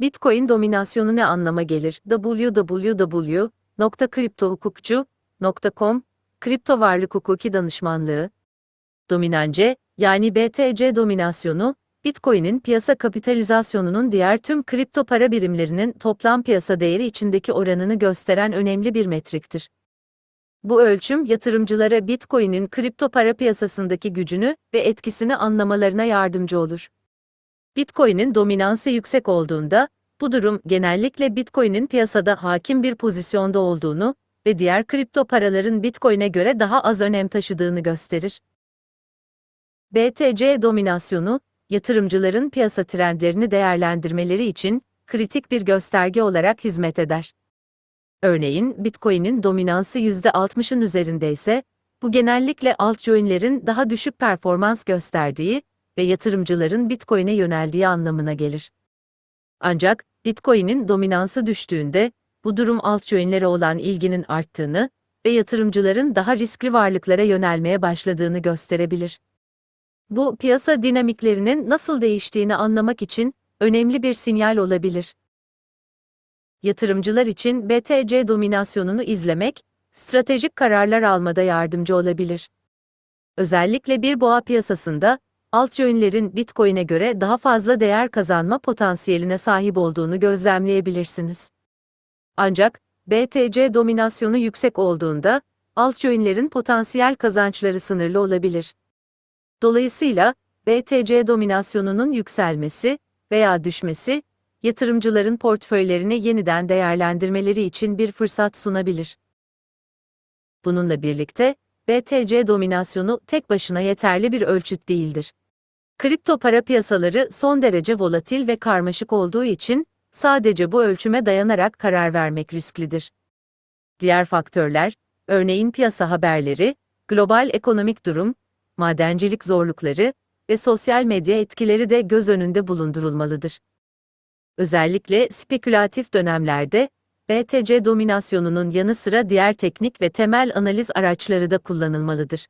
Bitcoin dominasyonu ne anlama gelir? www.kriptohukukçu.com Kripto Varlık Hukuki Danışmanlığı Dominance, yani BTC dominasyonu, Bitcoin'in piyasa kapitalizasyonunun diğer tüm kripto para birimlerinin toplam piyasa değeri içindeki oranını gösteren önemli bir metriktir. Bu ölçüm yatırımcılara Bitcoin'in kripto para piyasasındaki gücünü ve etkisini anlamalarına yardımcı olur. Bitcoin'in dominansı yüksek olduğunda, bu durum genellikle Bitcoin'in piyasada hakim bir pozisyonda olduğunu ve diğer kripto paraların Bitcoin'e göre daha az önem taşıdığını gösterir. BTC dominasyonu, yatırımcıların piyasa trendlerini değerlendirmeleri için kritik bir gösterge olarak hizmet eder. Örneğin Bitcoin'in dominansı %60'ın üzerindeyse, bu genellikle altcoin'lerin daha düşük performans gösterdiği ve yatırımcıların Bitcoin'e yöneldiği anlamına gelir. Ancak Bitcoin'in dominansı düştüğünde bu durum altcoin'lere olan ilginin arttığını ve yatırımcıların daha riskli varlıklara yönelmeye başladığını gösterebilir. Bu piyasa dinamiklerinin nasıl değiştiğini anlamak için önemli bir sinyal olabilir. Yatırımcılar için BTC dominasyonunu izlemek, stratejik kararlar almada yardımcı olabilir. Özellikle bir boğa piyasasında altcoin'lerin Bitcoin'e göre daha fazla değer kazanma potansiyeline sahip olduğunu gözlemleyebilirsiniz. Ancak BTC dominasyonu yüksek olduğunda altcoin'lerin potansiyel kazançları sınırlı olabilir. Dolayısıyla BTC dominasyonunun yükselmesi veya düşmesi yatırımcıların portföylerini yeniden değerlendirmeleri için bir fırsat sunabilir. Bununla birlikte BTC dominasyonu tek başına yeterli bir ölçüt değildir. Kripto para piyasaları son derece volatil ve karmaşık olduğu için sadece bu ölçüme dayanarak karar vermek risklidir. Diğer faktörler, örneğin piyasa haberleri, global ekonomik durum, madencilik zorlukları ve sosyal medya etkileri de göz önünde bulundurulmalıdır. Özellikle spekülatif dönemlerde BTC dominasyonunun yanı sıra diğer teknik ve temel analiz araçları da kullanılmalıdır.